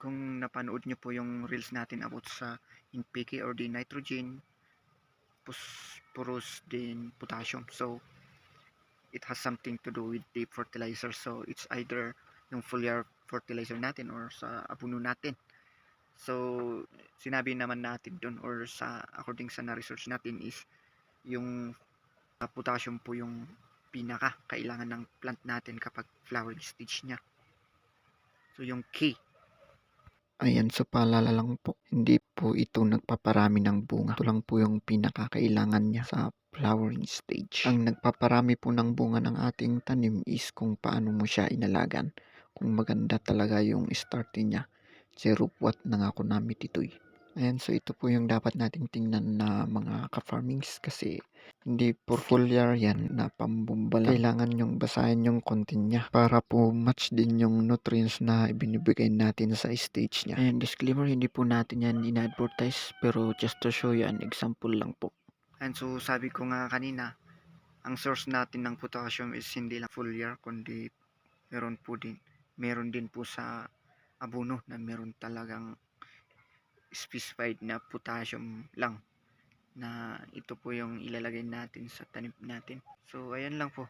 kung napanood nyo po yung reels natin about sa NPK or the nitrogen, phosphorus, then potassium. So, it has something to do with the fertilizer. So, it's either yung foliar fertilizer natin or sa abono natin. So, sinabi naman natin doon or sa according sa na-research natin is yung uh, potassium po yung pinaka kailangan ng plant natin kapag flowering stage niya. So, yung key Ayan, so paalala lang po, hindi po ito nagpaparami ng bunga. Ito lang po yung pinakakailangan niya sa flowering stage. Ang nagpaparami po ng bunga ng ating tanim is kung paano mo siya inalagan. Kung maganda talaga yung starting niya. Zero watt na nga ako namit ito'y. Ayan, so ito po yung dapat nating tingnan na mga ka-farmings kasi hindi for foliar yan na pambumba lang. Kailangan yung basahin yung content niya para po match din yung nutrients na ibinibigay natin sa stage niya. Ayan, disclaimer, hindi po natin yan ina-advertise pero just to show you an example lang po. And so sabi ko nga kanina, ang source natin ng potassium is hindi lang foliar kundi meron po din meron din po sa abono na meron talagang specified na potassium lang na ito po yung ilalagay natin sa tanim natin. So ayan lang po.